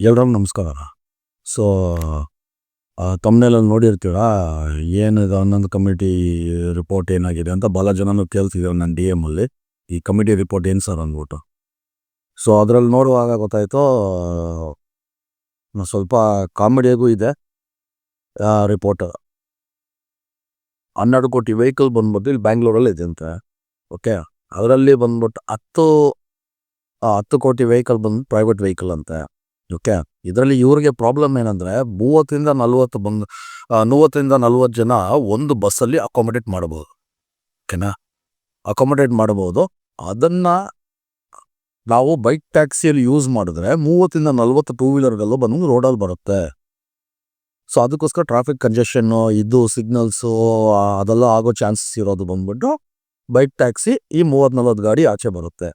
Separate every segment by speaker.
Speaker 1: ಎಲ್ರಿಗೂ ನಮಸ್ಕಾರ. ಸೊ ತಮ್ಮನೆಲ್ಲ ನೋಡಿರ್ತೀರ? ಏನಿದೆ? ಹನ್ನೊಂದು ಕಮಿಟಿ ರಿಪೋರ್ಟ್ ಏನಾಗಿದೆ ಅಂತ ಭಾಳ ಜನನು ಕೇಳ್ತಿದ್ದೇವೆ ನನ್ನ ಡಿ ಎಮ್ಮಲ್ಲಿ ಈ ಕಮಿಟಿ ರಿಪೋರ್ಟ್ ಏನು ಸರ್ ಅಂದ್ಬಿಟ್ಟು? ಸೊ ಅದರಲ್ಲಿ ನೋಡುವಾಗ ಗೊತ್ತಾಯಿತು ಸ್ವಲ್ಪ ಕಾಮಿಡಿಯಾಗೂ ಇದೆ ರಿಪೋರ್ಟ್ ಹನ್ನೆರಡು ಕೋಟಿ ವೆಹಿಕಲ್ ಬಂದ್ಬಿಟ್ಟು ಇಲ್ಲಿ ಬ್ಯಾಂಗ್ಳೂರಲ್ಲಿ ಇದೆ ಅಂತೆ ಓಕೆ ಅದರಲ್ಲಿ ಬಂದ್ಬಿಟ್ಟು ಹತ್ತು ಹತ್ತು ಕೋಟಿ ವೆಹಿಕಲ್ ಬಂದು ಪ್ರೈವೇಟ್ ವೆಹಿಕಲ್ ಅಂತೆ. ಓಕೆ ಇದರಲ್ಲಿ ಇವರಿಗೆ ಪ್ರಾಬ್ಲಮ್ ಏನಂದ್ರೆ ಮೂವತ್ತರಿಂದ ನಲ್ವತ್ತು ಬಂದು ಮೂವತ್ತರಿಂದ ನಲ್ವತ್ತು ಜನ ಒಂದು ಬಸ್ಸಲ್ಲಿ ಅಕೊಮಡೇಟ್ ಮಾಡಬಹುದು. ಓಕೆನಾ ಅಕೊಮಡೇಟ್ ಮಾಡಬಹುದು. ಅದನ್ನ ನಾವು ಬೈಕ್ ಟ್ಯಾಕ್ಸಿಯಲ್ಲಿ ಯೂಸ್ ಮಾಡಿದ್ರೆ ಮೂವತ್ತರಿಂದ ನಲ್ವತ್ತು ಟೂ ವೀಲರ್ಗಳು ಬಂದು ರೋಡಲ್ಲಿ ಬರುತ್ತೆ. ಸೊ ಅದಕ್ಕೋಸ್ಕರ ಟ್ರಾಫಿಕ್ ಕಂಜೆಷನ್ನು ಇದು ಸಿಗ್ನಲ್ಸು ಅದೆಲ್ಲ ಆಗೋ ಚಾನ್ಸಸ್ ಇರೋದು ಬಂದ್ಬಿಟ್ಟು ಬೈಕ್ ಟ್ಯಾಕ್ಸಿ ಈ ಮೂವತ್ತು ನಲ್ವತ್ತು ಗಾಡಿ ಆಚೆ ಬರುತ್ತೆ.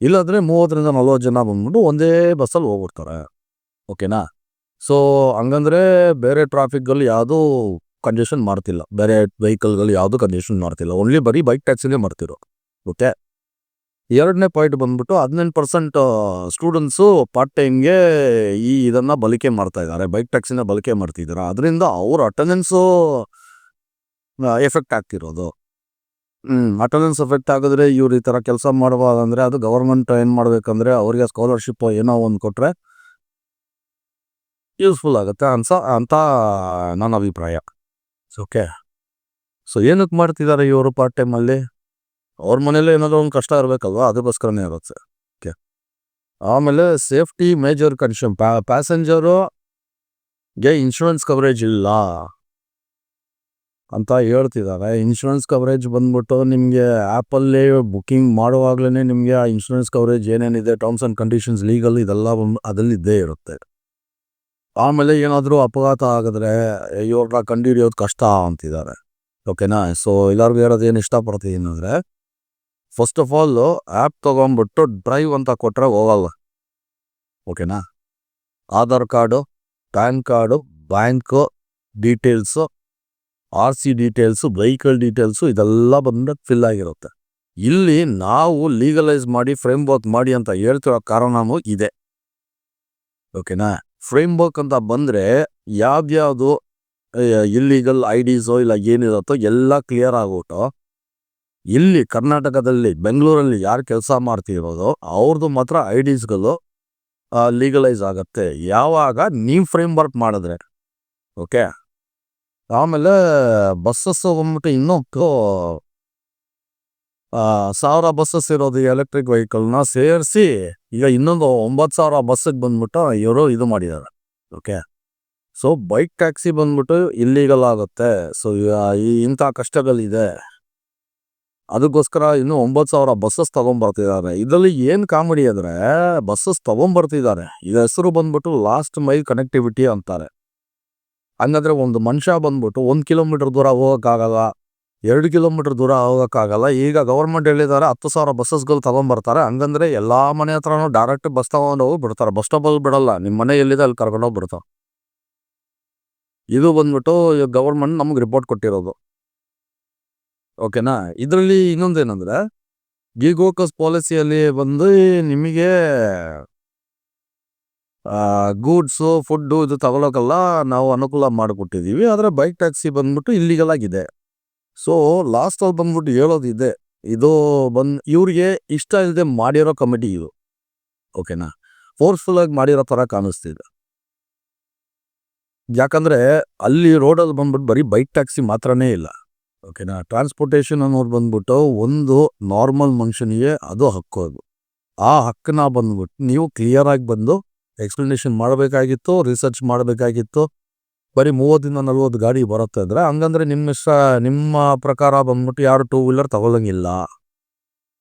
Speaker 1: ಇಲ್ಲಾಂದ್ರೆ ಮೂವತ್ತರಿಂದ ನಲ್ವತ್ತು ಜನ ಬಂದ್ಬಿಟ್ಟು ಒಂದೇ ಬಸ್ಸಲ್ಲಿ ಹೋಗ್ಬಿಡ್ತಾರೆ. ಓಕೆನಾ? ಸೊ ಹಂಗಂದ್ರೆ ಬೇರೆ ಟ್ರಾಫಿಕ್ಗಳು ಯಾವುದೂ ಕಂಜೆಷನ್ ಮಾಡ್ತಿಲ್ಲ. ಬೇರೆ ವೆಹಿಕಲ್ಗಳು ಯಾವುದೂ ಕಂಜೆಷನ್ ಮಾಡ್ತಿಲ್ಲ. ಓನ್ಲಿ ಬರೀ ಬೈಕ್ ಟ್ಯಾಕ್ಸಿನೇ ಮಾಡ್ತಿರೋ ಓಕೆ ಎರಡನೇ ಪಾಯಿಂಟ್ ಬಂದ್ಬಿಟ್ಟು ಹದಿನೆಂಟು ಪರ್ಸೆಂಟ್ ಸ್ಟೂಡೆಂಟ್ಸು ಪಾರ್ಟ್ ಟೈಮ್ಗೆ ಈ ಇದನ್ನು ಬಳಕೆ ಮಾಡ್ತಾ ಇದ್ದಾರೆ. ಬೈಕ್ ಟ್ಯಾಕ್ಸಿನ ಬಳಕೆ ಮಾಡ್ತಿದ್ದಾರೆ. ಅದರಿಂದ ಅವ್ರ ಅಟೆಂಡೆನ್ಸು ಎಫೆಕ್ಟ್ ಆಗ್ತಿರೋದು. ಹ್ಮ್ ಅಟೆಂಡೆನ್ಸ್ ಎಫೆಕ್ಟ್ ಆಗಿದ್ರೆ ಇವ್ರು ಈ ತರ ಕೆಲಸ ಮಾಡಬಾರ್ದಂದ್ರೆ ಅದು ಗವರ್ಮೆಂಟ್ ಏನು ಮಾಡ್ಬೇಕಂದ್ರೆ ಅವ್ರಿಗೆ ಸ್ಕಾಲರ್ಶಿಪ್ ಏನೋ ಒಂದು ಕೊಟ್ರೆ ಯೂಸ್ಫುಲ್ ಆಗುತ್ತೆ ಅನ್ಸ ಅಂತ ನನ್ನ ಅಭಿಪ್ರಾಯ. ಓಕೆ ಸೊ ಏನಕ್ಕೆ ಮಾಡ್ತಿದ್ದಾರೆ ಇವರು ಪಾರ್ಟ್ ಟೈಮಲ್ಲಿ ಅವ್ರ ಮನೇಲಿ ಏನಾದರೂ ಒಂದು ಕಷ್ಟ ಇರಬೇಕಲ್ವಾ? ಅದಕ್ಕೋಸ್ಕರನೇ ಇರುತ್ತೆ. ಓಕೆ ಆಮೇಲೆ ಸೇಫ್ಟಿ ಮೇಜರ್ ಕನ್ಷನ್ ಪ್ಯಾಸೆಂಜರು ಗೆ ಇನ್ಶೂರೆನ್ಸ್ ಕವರೇಜ್ ಇಲ್ಲ. ಅಂತ ಹೇಳ್ತಿದ್ದಾರೆ ಇನ್ಶೂರೆನ್ಸ್ ಕವರೇಜ್ ಬಂದ್ಬಿಟ್ಟು ನಿಮಗೆ ಆ್ಯಪಲ್ಲಿ ಬುಕ್ಕಿಂಗ್ ಮಾಡುವಾಗಲೇ ನಿಮಗೆ ಆ ಇನ್ಶೂರೆನ್ಸ್ ಕವರೇಜ್ ಏನೇನಿದೆ ಟರ್ಮ್ಸ್ ಆ್ಯಂಡ್ ಕಂಡೀಷನ್ಸ್ ಲೀಗಲ್ ಇದೆಲ್ಲ ಬಂದು ಇದ್ದೇ ಇರುತ್ತೆ. ಆಮೇಲೆ ಏನಾದರೂ ಅಪಘಾತ ಆಗಿದ್ರೆ ಇವ್ರನ್ನ ಕಂಡುಹಿಡಿಯೋದು ಕಷ್ಟ ಅಂತಿದ್ದಾರೆ ಓಕೆನಾ ಸೊ ಎಲ್ಲರಿಗೂ ಹೇಳೋದು ಏನು ಇಷ್ಟಪಡ್ತೀನಿ ಅಂದರೆ ಫಸ್ಟ್ ಆಫ್ ಆಲ್ ಆ್ಯಪ್ ತೊಗೊಂಬಿಟ್ಟು ಡ್ರೈವ್ ಅಂತ ಕೊಟ್ಟರೆ ಹೋಗಲ್ಲ. ಓಕೆನಾ Aadhaar card pan card bank details R C details vehicle details ಇದೆಲ್ಲ ಬಂದಾಗ ಫಿಲ್ ಆಗಿರುತ್ತೆ. ಇಲ್ಲಿ ನಾವು ಲೀಗಲೈಸ್ ಮಾಡಿ ಫ್ರೇಮ್ ವರ್ಕ್ ಮಾಡಿ ಅಂತ ಹೇಳ್ತಿರೋ ಕಾರಣವೂ ಇದೆ. ಓಕೆನಾ ಫ್ರೇಮ್ ವರ್ಕ್ ಅಂತ ಬಂದರೆ ಯಾವ್ಯಾವುದು ಇಲ್ಲೀಗಲ್ ಐ ಡಿಸೋ ಇಲ್ಲ ಏನಿರುತ್ತೋ ಎಲ್ಲ ಕ್ಲಿಯರ್ ಆಗ್ಬಿಟ್ಟು, ಇಲ್ಲಿ ಕರ್ನಾಟಕದಲ್ಲಿ, ಬೆಂಗಳೂರಲ್ಲಿ ಯಾರು ಕೆಲಸ ಮಾಡ್ತಿರೋದು ಅವ್ರದ್ದು ಮಾತ್ರ ಐ ಡಿಸ್ಗಳು ಲೀಗಲೈಸ್ ಆಗುತ್ತೆ. ಯಾವಾಗ? ನೀವು ಫ್ರೇಮ್ ವರ್ಕ್ ಮಾಡಿದ್ರೆ. ಓಕೆ ಆಮೇಲೆ ಬಸ್ಸಸ್ ಬಂದ್ಬಿಟ್ಟು ಇನ್ನೊಂದು ಸಾವಿರ ಬಸ್ಸಸ್ ಇರೋದು ಎಲೆಕ್ಟ್ರಿಕ್ ವೆಹಿಕಲ್ನ ಸೇರಿಸಿ ಈಗ ಇನ್ನೊಂದು ಒಂಬತ್ತು ಸಾವಿರ ಬಸ್ಸಿಗೆ ಬಂದ್ಬಿಟ್ಟು ಇವರು ಇದು ಮಾಡಿದ್ದಾರೆ ಓಕೆ ಸೊ ಬೈಕ್ ಟ್ಯಾಕ್ಸಿ ಬಂದ್ಬಿಟ್ಟು ಇಲ್ಲೀಗಲ್ ಆಗುತ್ತೆ. ಸೊ ಇಂಥ ಕಷ್ಟಗಳಿದೆ. ಅದಕ್ಕೋಸ್ಕರ ಇನ್ನು ಒಂಬತ್ತು ಸಾವಿರ ಬಸ್ಸಸ್ ತೊಗೊಂಬರ್ತಿದ್ದಾರೆ ಇದರಲ್ಲಿ ಏನು ಕಾಮಿಡಿ ಅಂದರೆ ಬಸ್ಸಸ್ ತೊಗೊಂಬರ್ತಿದ್ದಾರೆ ಈಗ ಹೆಸರು ಬಂದ್ಬಿಟ್ಟು ಲಾಸ್ಟ್ ಮೈಲ್ ಕನೆಕ್ಟಿವಿಟಿ ಅಂತಾರೆ. ಹಂಗಂದ್ರೆ ಒಂದು ಮನುಷ್ಯ ಬಂದ್ಬಿಟ್ಟು ಒಂದು ಕಿಲೋಮೀಟರ್ ದೂರ ಹೋಗೋಕ್ಕಾಗಲ್ಲ, ಎರಡು ಕಿಲೋಮೀಟರ್ ದೂರ ಹೋಗೋಕ್ಕಾಗಲ್ಲ, ಈಗ ಗೌರ್ಮೆಂಟ್ ಹೇಳಿದ್ದಾರೆ ಹತ್ತು ಸಾವಿರ ಬಸ್ಸಸ್ಗಳು ತೊಗೊಂಡ್ಬರ್ತಾರೆ ಹಂಗಂದ್ರೆ ಎಲ್ಲ ಮನೆ ಹತ್ರನೂ ಡೈರೆಕ್ಟ್ ಬಸ್ ತಗೊಂಡು ಹೋಗಿ ಬಿಡ್ತಾರೆ. ಬಸ್ ಸ್ಟಾಪಲ್ಲಿ ಬಿಡಲ್ಲ ನಿಮ್ಮ ಮನೆ ಎಲ್ಲಿದೆ ಅಲ್ಲಿ ಕರ್ಕೊಂಡೋಗಿ ಬಿಡ್ತಾರೆ. ಇದು ಬಂದ್ಬಿಟ್ಟು ಗೌರ್ಮೆಂಟ್ ನಮ್ಗೆ ರಿಪೋರ್ಟ್ ಕೊಟ್ಟಿರೋದು. ಓಕೆನಾ ಇದರಲ್ಲಿ ಇನ್ನೊಂದೇನಂದ್ರೆ ಗಿಗೋಕಸ್ ಗೋಕಸ್ ಪಾಲಿಸಿಯಲ್ಲಿ ಬಂದು ನಿಮಗೆ ಗೂಡ್ಸು, ಫುಡ್ಡು ಇದು ತಗೊಳಕಲ್ಲ ನಾವು ಅನುಕೂಲ ಮಾಡಿಕೊಟ್ಟಿದ್ದೀವಿ ಆದರೆ ಬೈಕ್ ಟ್ಯಾಕ್ಸಿ ಬಂದ್ಬಿಟ್ಟು ಇಲ್ಲಿಗಲ್ ಆಗಿದೆ ಸೊ ಲಾಸ್ಟಲ್ಲಿ ಬಂದ್ಬಿಟ್ಟು ಹೇಳೋದಿದೆ. ಇದು ಬಂದು, ಇವ್ರಿಗೆ ಇಷ್ಟ ಇಲ್ಲದೆ ಮಾಡಿರೋ ಕಮಿಟಿ ಇದು. ಓಕೆನಾ? ಫೋರ್ಸ್ಫುಲ್ಲಾಗಿ ಮಾಡಿರೋ ಥರ ಕಾಣಿಸ್ತಿದೆ. ಯಾಕಂದರೆ ಅಲ್ಲಿ ರೋಡಲ್ಲಿ ಬಂದ್ಬಿಟ್ಟು ಬರೀ ಬೈಕ್ ಟ್ಯಾಕ್ಸಿ ಮಾತ್ರನೇ ಇಲ್ಲ. ಓಕೆನಾ? ಟ್ರಾನ್ಸ್ಪೋರ್ಟೇಷನ್ ಅನ್ನೋದು ಬಂದ್ಬಿಟ್ಟು ಒಂದು ನಾರ್ಮಲ್ ಮನುಷ್ಯನಿಗೆ ಅದು ಹಕ್ಕು ಅದು. ಆ ಹಕ್ಕನ್ನ ಬಂದ್ಬಿಟ್ಟು ನೀವು ಕ್ಲಿಯರಾಗಿ ಬಂದು ಎಕ್ಸ್ಪ್ಲನೇಷನ್ ಮಾಡಬೇಕಾಗಿತ್ತು ರಿಸರ್ಚ್ ಮಾಡಬೇಕಾಗಿತ್ತು. ಬರೀ ಮೂವತ್ತಿಂದ ನಲ್ವತ್ತು ಗಾಡಿ ಬರುತ್ತೆ ಅಂದರೆ, ಹಂಗಂದ್ರೆ ನಿಮ್ಮ ಇಷ್ಟ, ನಿಮ್ಮ ಪ್ರಕಾರ ಬಂದ್ಬಿಟ್ಟು ಯಾರು ಟೂ ವೀಲರ್ ತಗೊಳ್ಳಂಗಿಲ್ಲ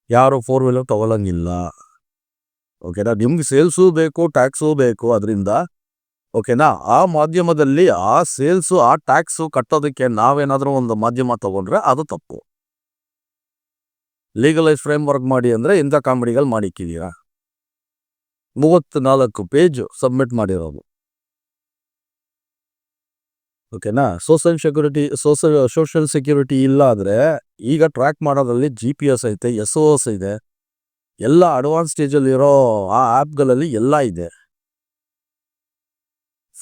Speaker 1: ಯಾರು ಫೋರ್ ವೀಲರ್ ತಗೊಳ್ಳಂಗಿಲ್ಲ ಓಕೆನಾ ನಿಮ್ಗೆ ಸೇಲ್ಸು ಬೇಕು ಟ್ಯಾಕ್ಸು ಬೇಕು ಅದರಿಂದ. ಓಕೆನಾ ಆ ಮಾಧ್ಯಮದಲ್ಲಿ ಆ ಸೇಲ್ಸು ಆ ಟ್ಯಾಕ್ಸು ಕಟ್ಟೋದಕ್ಕೆ ನಾವೇನಾದರೂ ಒಂದು ಮಾಧ್ಯಮ ತಗೊಂಡ್ರೆ ಅದು ತಪ್ಪು. ಲೀಗಲೈಸ್ ಫ್ರೇಮ್ ವರ್ಕ್ ಮಾಡಿ ಅಂದರೆ ಇಂಥ ಕಾಮಿಡಿಗಳು ಮಾಡಿಕ್ಕಿದ್ದೀರಾ ಮೂವತ್ತ್ನಾಲ್ಕು ಪೇಜ್ ಸಬ್ಮಿಟ್ ಮಾಡಿರೋದು. ಓಕೆನಾ? Social security, social social security ಇಲ್ಲ ಈಗ ಟ್ರ್ಯಾಕ್ ಮಾಡೋದ್ರಲ್ಲಿ ಜಿ ಪಿ ಎಸ್ ಐತೆ ಎಸ್ ಓ ಎಸ್ ಇದೆ. ಎಲ್ಲ ಅಡ್ವಾನ್ಸ್ ಸ್ಟೇಜಲ್ಲಿರೋ ಆ ಆ್ಯಪ್ಗಳಲ್ಲಿ ಎಲ್ಲ ಇದೆ.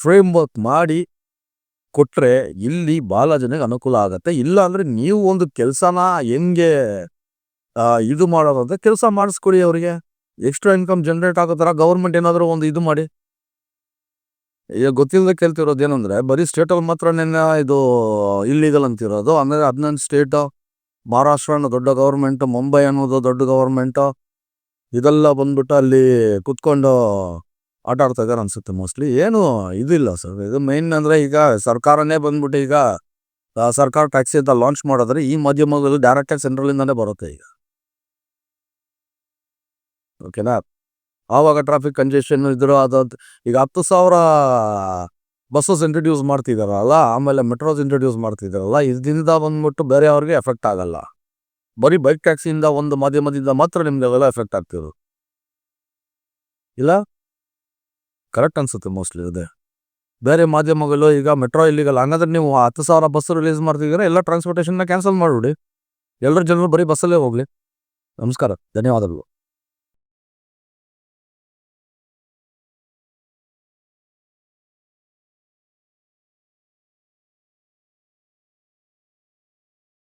Speaker 1: ಫ್ರೇಮ್ ವರ್ಕ್ ಮಾಡಿ ಕೊಟ್ಟರೆ ಇಲ್ಲಿ ಭಾಳ ಜನಕ್ಕೆ ಅನುಕೂಲ ಆಗುತ್ತೆ. ಇಲ್ಲ ಅಂದರೆ ನೀವು ಒಂದು ಕೆಲಸನ ಹೆಂಗೆ ಇದು ಮಾಡೋದಂದ್ರೆ ಕೆಲಸ ಮಾಡಿಸ್ಕೊಡಿ ಅವರಿಗೆ. ಎಕ್ಸ್ಟ್ರಾ ಇನ್ಕಮ್ ಜನರೇಟ್ ಆಗೋ ಥರ ಗೌರ್ಮೆಂಟ್ ಏನಾದರೂ ಒಂದು ಇದು ಮಾಡಿ. ಈಗ ಗೊತ್ತಿಲ್ಲದೆ ಕೇಳ್ತಿರೋದು ಏನಂದರೆ, ಬರೀ ಸ್ಟೇಟಲ್ಲಿ ಮಾತ್ರ ನಿನ್ನೆ ಇದು ಇಲ್ಲಿಗಲ್ ಅಂತಿರೋದು. ಅಂದರೆ ಹದಿನೊಂದು ಸ್ಟೇಟು ಮಹಾರಾಷ್ಟ್ರ ಅನ್ನೋ ದೊಡ್ಡ ಗೌರ್ಮೆಂಟ್ ಮುಂಬೈ ಅನ್ನೋದು ದೊಡ್ಡ ಗೌರ್ಮೆಂಟು ಇದೆಲ್ಲ ಬಂದ್ಬಿಟ್ಟು ಅಲ್ಲಿ ಕುತ್ಕೊಂಡು ಆಟ ಆಡ್ತಾ ಇದ್ದಾರೆ ಅನ್ಸುತ್ತೆ ಮೋಸ್ಟ್ಲಿ ಏನು ಇದಿಲ್ಲ ಸರ್ ಇದು ಮೇನ್ ಅಂದರೆ ಈಗ ಸರ್ಕಾರನೇ ಬಂದ್ಬಿಟ್ಟು ಈಗ ಸರ್ಕಾರ ಟ್ಯಾಕ್ಸಿ ಅಂತ ಲಾಂಚ್ ಮಾಡಿದ್ರೆ ಈ ಮಾಧ್ಯಮದಲ್ಲಿ ಡೈರೆಕ್ಟಾಗಿ ಸೆಂಟ್ರಲಿಂದಲೇ ಸೆಂಟ್ರಲ್ ಇಂದಾನೆ ಬರುತ್ತೆ ಈಗ. ಓಕೆನಾ? ಆವಾಗ ಟ್ರಾಫಿಕ್ ಕಂಜೆಷನ್ ಇದ್ರು ಅದು ಈಗ ಹತ್ತು ಸಾವಿರ ಬಸ್ಸಸ್ ಇಂಟ್ರಡ್ಯೂಸ್ ಮಾಡ್ತಿದ್ದಾರಲ್ಲ ಆಮೇಲೆ ಮೆಟ್ರೋಸ್ ಇಂಟ್ರೊಡ್ಯೂಸ್ ಮಾಡ್ತಿದಾರಲ್ಲ ಇದರಿಂದ ಬಂದ್ಬಿಟ್ಟು ಬೇರೆ ಅವ್ರಿಗೆ ಎಫೆಕ್ಟ್ ಆಗಲ್ಲ. ಬರೀ ಬೈಕ್ ಟ್ಯಾಕ್ಸಿಯಿಂದ ಒಂದು ಮಾಧ್ಯಮದಿಂದ ಮಾತ್ರ ನಿಮ್ಗೆ ಅವೆಲ್ಲ ಎಫೆಕ್ಟ್ ಆಗ್ತಿರು ಇಲ್ಲ? ಕರೆಕ್ಟ್ ಅನ್ಸುತ್ತೆ ಮೋಸ್ಟ್ಲಿ ಅದೇ. ಬೇರೆ ಮಾಧ್ಯಮಗಳು ಈಗ ಮೆಟ್ರೋ ಇಲ್ಲಿಗಲ್ಲ ಹಂಗಂದ್ರೆ ನೀವು ಹತ್ತು ಸಾವಿರ ಬಸ್ ರಿಲೀಸ್ ಮಾಡ್ತಿದ್ದೀರಾ, ಎಲ್ಲ ಟ್ರಾನ್ಸ್ಪೋರ್ಟೇಷನ್ನ ಕ್ಯಾನ್ಸಲ್ ಮಾಡಿಬಿಡಿ. ಎಲ್ಲರ ಜನರು ಬರೀ ಬಸ್ಸಲ್ಲೇ ಹೋಗಲಿ. ನಮಸ್ಕಾರ, ಧನ್ಯವಾದಗಳು.